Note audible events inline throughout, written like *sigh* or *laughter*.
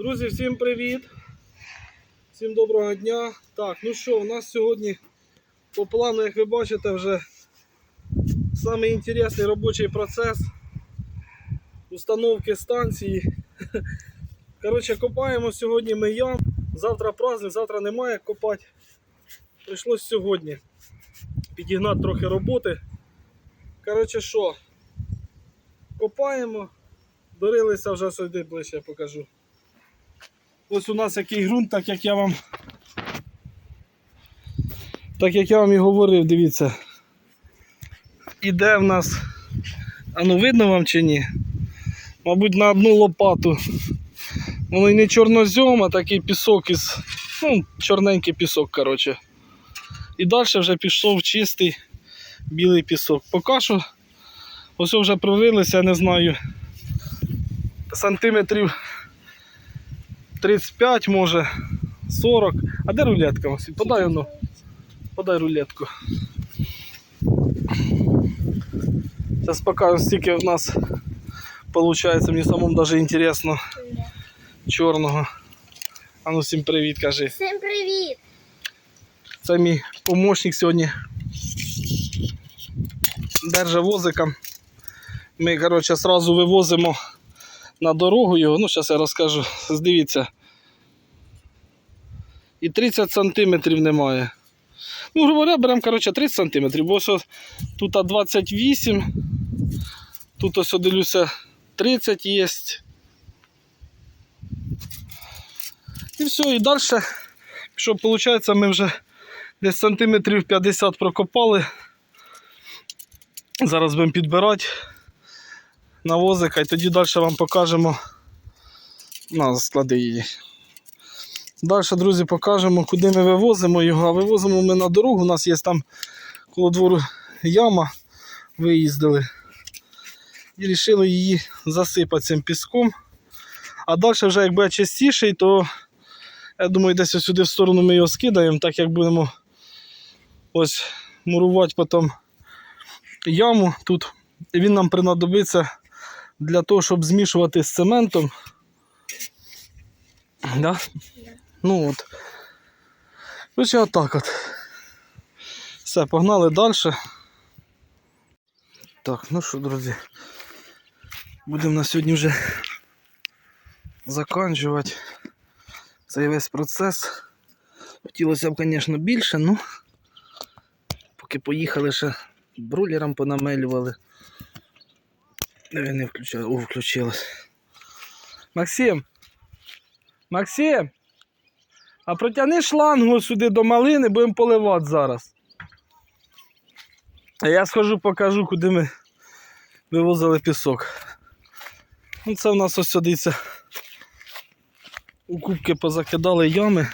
Друзі, всім привіт! Всім доброго дня. Так, ну що, у нас сьогодні по плану, як ви бачите, вже самий інтересний робочий процес установки станції. *laughs* Коротше, копаємо сьогодні ми ям. Завтра праздник, завтра немає копати. Прийшлось сьогодні підігнати трохи роботи. Коротше, що? Копаємо. Дорилися вже сюди ближче, я покажу. Ось у нас який ґрунт, так як я вам. Так як я вам і говорив, дивіться. Іде в нас. А ну видно вам чи ні? Мабуть, на одну лопату. Воно і не чорнозьом, а такий пісок із. Ну, чорненький пісок, коротше. І далі вже пішов чистий білий пісок. Поки що ось вже прорилися, я не знаю, сантиметрів 35, може, 40. А де рулетка? Максим? Подай воно. Подай рулетку. Зараз покажу, скільки в нас виходить. Мені самому навіть інтересно чорного. А ну всім привіт, кажи. Всім привіт! Це мій помощник сьогодні. Держа возика. Ми, коротше, сразу вивозимо На дорогу його. Ну, зараз я розкажу. Дивіться. І 30 сантиметрів немає. Ну, говоря, беремо, коротше, 30 сантиметрів, бо що тут 28, тут ось дивлюся 30 є. І все, і далі, що виходить, ми вже десь сантиметрів 50 прокопали. Зараз будемо підбирати на возика і тоді далі вам покажемо. На, склади її. Далі, друзі, покажемо, куди ми вивозимо його. А вивозимо ми на дорогу. У нас є там коло двору яма. Виїздили. І вирішили її засипати цим піском. А далі вже як буде чистіший, то я думаю, десь сюди в сторону ми його скидаємо, так як будемо ось мурувати потім яму тут. І він нам принадобиться для того, щоб змішувати з цементом. Да? Ну от. Короче, отак от. Все, погнали далі. Так, ну що, друзі, будемо на сьогодні вже закінчувати цей весь процес. Хотілося б, звісно, більше, ну поки поїхали ще брулером понамелювали. Не включав? О, включилось. Максим! Максим! А протягни шлангу сюди до малини, будемо поливати зараз. А я схожу, покажу, куди ми вивозили пісок. Ну, це в нас ось садиться. У кубки позакидали ями.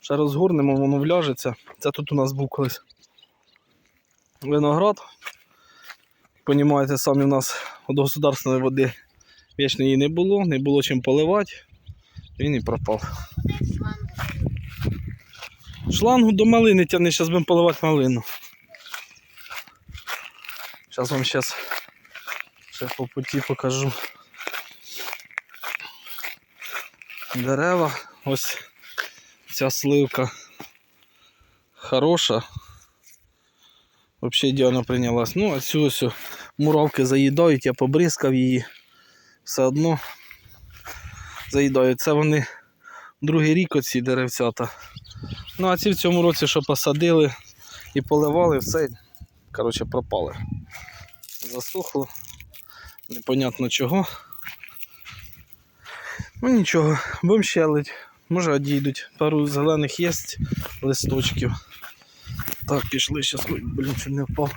Ще розгорнемо, воно вляжеться. Це тут у нас був колись виноград. Понімаєте, самі у нас від государственної води вічно її не було, не було чим поливати. Він і пропав. Шлангу до малини тягни, зараз будемо поливати малину. Зараз вам зараз ще по путі покажу. Дерева, ось ця сливка хороша. Взагалі ідеально прийнялась. Ну, а цю ось муравки заїдають, я побризкав її. Все одно заїдають. Це вони другий рік оці деревцята. Ну, а ці в цьому році, що посадили і поливали, все, коротше, пропали. Засохло. Непонятно чого. Ну нічого, будемо щелить. Може одійдуть. Пару зелених є листочків. Так, пішли зараз, ой, блін, щоб не впав.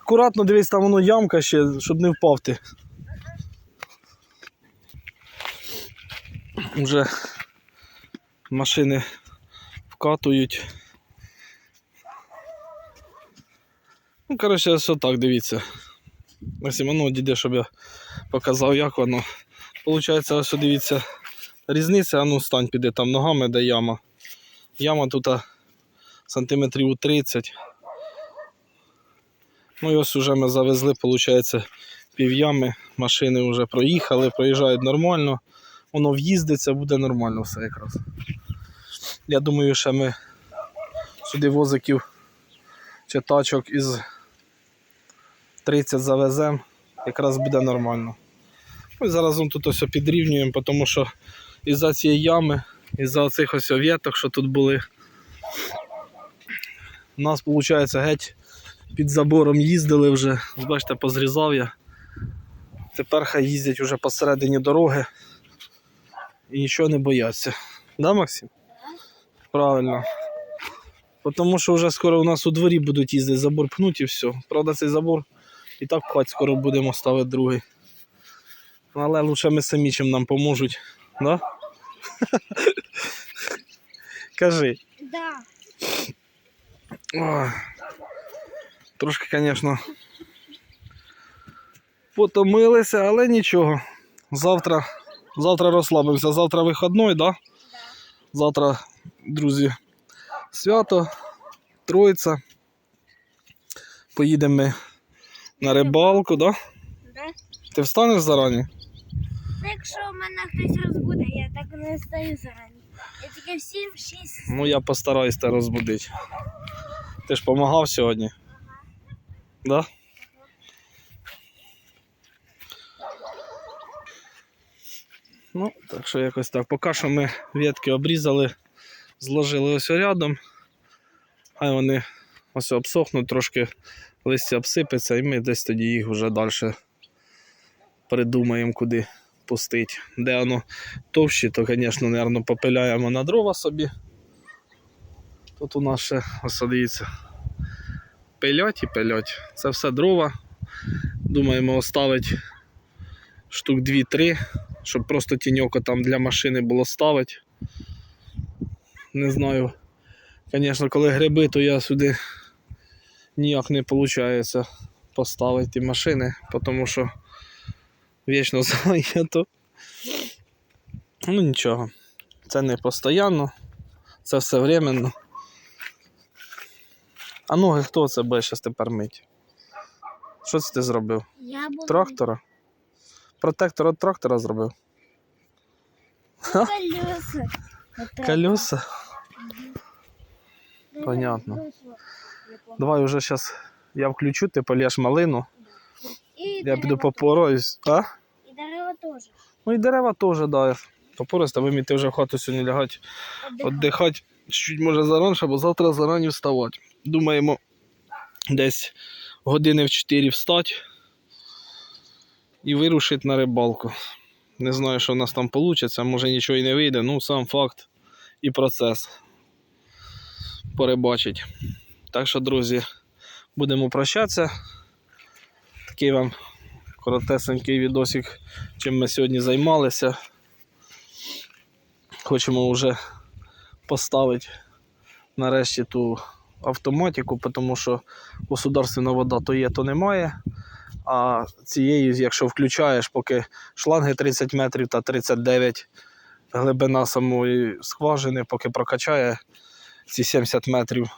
Акуратно дивись, там воно ямка ще, щоб не впав ти. Вже машини вкатують. Ну, коротше, ось так, дивіться. Ось воно дійде, щоб я показав, як воно. Получається, ось дивіться, різниця, а ну стань піде там ногами, де яма. Яма тут сантиметрів у 30. Ну і ось вже ми завезли, виходить, пів ями. Машини вже проїхали, проїжджають нормально. воно в'їздиться, буде нормально все якраз. Я думаю, що ми сюди возиків чи тачок із 30 завеземо, якраз буде нормально. Ми зараз тут ось підрівнюємо, тому що із-за цієї ями, із-за цих ось веток, що тут були, у нас, виходить, геть під забором їздили вже. Бачите, позрізав я. Тепер хай їздять вже посередині дороги і нічого не бояться. Да, Максим? Правильно. Тому що вже скоро у нас у дворі будуть їздити, забор пнуть і все. Правда, цей забор і так пхать скоро будемо ставити другий. Але лучше ми самі чим нам поможуть. Да? *laughs* Кажи. Да. Трошки, звісно, потомилися, але нічого. Завтра, завтра розслабимося. Завтра вихідний, да? Завтра, друзі, свято, Троїця. Поїдемо ми на рибалку, да? Ти встанеш зарані? Якщо мене хтось розбуде, я так не стою зарані. Я тільки в 7 6 Ну, я постараюсь тебе розбудити. Ти ж допомагав сьогодні? Да? Ну, так що якось так. Поки що ми ветки обрізали, зложили ось рядом. Хай вони ось обсохнуть, трошки листя обсипеться, і ми десь тоді їх вже далі придумаємо, куди пустити. Де воно товщі, то, звісно, попиляємо на дрова собі. Тут у нас ще ось дивіться, і пилять. Це все дрова. Думаємо оставити штук 2-3, щоб просто тіньоко там для машини було ставити. Не знаю. Звісно, коли гриби, то я сюди ніяк не виходить поставити машини, тому що вічно *laughs* зайнято. Ну нічого, це не постійно, це все временно. А ноги хто це буде зараз тепер мить? Що це ти зробив? Я буду Трактора? Протектор від трактора зробив. Колеса. Колеса. Понятно. Давай уже зараз я включу, ти полєш малину, І я піду теж. попороюсь. А? І дерева теж. Ну і дерева теж, да. Попорюсь, та ви ти вже в хату сьогодні лягати. Віддихати чуть може заранше, бо завтра зарані вставати. Думаємо, десь години в 4 встати і вирушити на рибалку. Не знаю, що в нас там вийде, може нічого і не вийде, ну сам факт і процес порибачить. Так що, друзі, будемо прощатися. Такий вам коротесенький відосик, чим ми сьогодні займалися. Хочемо вже поставити нарешті ту автоматику, тому що государственна вода то є, то немає. А цією, якщо включаєш, поки шланги 30 метрів та 39 глибина самої скважини, поки прокачає ці 70 метрів.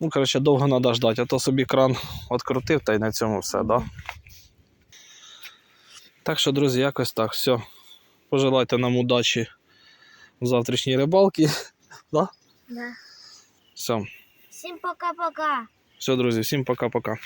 Ну, коротше, довго треба ждати, а то собі кран відкрутив та й на цьому все, да? Так що, друзі, якось так. Все. Пожелайте нам удачі завтрашній рыбалки. *laughs* Да? Да. Все. Всім пока-пока. Все, друзі, всім пока-пока.